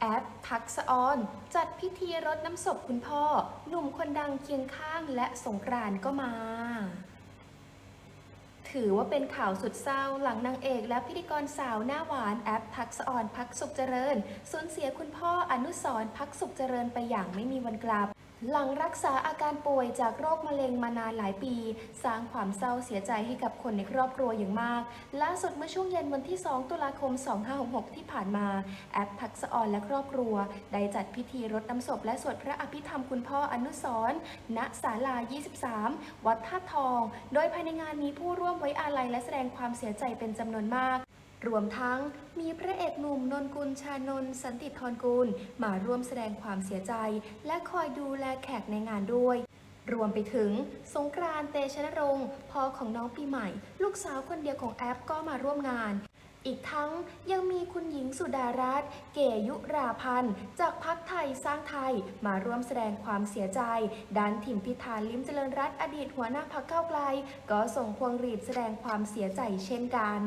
แอปทักษะออน จัดพิธีรดน้ำศพคุณพ่อ หนุ่มคนดังเคียงข้างและสงกรานก็มา ถือว่าเป็นข่าวสุดเศร้าหลังนางเอกและพิธีกรสาวหน้าหวานแอปทักษะออนพักสุขเจริญ สูญเสียคุณพ่ออนุสรพักสุขเจริญไปอย่างไม่มีวันกลับ หลังรักษาอาการป่วยจากโรคมะเร็งมานานหลายปี สร้างความเศร้าเสียใจให้กับคนในครอบครัวอย่างมาก ล่าสุดเมื่อช่วงเย็นวันที่ 2 ตุลาคม 2566 ที่ผ่านมา แอปทักษออนและครอบครัว ได้จัดพิธีรดน้ำศพและสวดพระอภิธรรมคุณพ่ออนุสรณ์ณศาลา 23 วัดท่าทอง โดยภายในงานมีผู้ร่วมไว้อาลัยและแสดงความเสียใจเป็นจำนวนมาก รวมทั้งมีพระเอกหนุ่มนนกุลชานนสันติธรกุล มาร่วมแสดงความเสียใจ และคอยดูแลแขกในงานด้วย รวมไปถึงสงกรานต์เตชนรงค์พ่อของน้องปีใหม่ ลูกสาวคนเดียวของแอปก็มาร่วมงานอีกทั้งยังมีคุณหญิงสุดารัตน์เกยุราพันธ์ จากพักไทยสร้างไทยมาร่วมแสดงความเสียใจด้านถิ่มพิธาลิมเจริญรัตน์อดีตหัวหน้าพักเก้าไกล ก็ส่งพวงหรีดแสดงความเสียใจเช่นกัน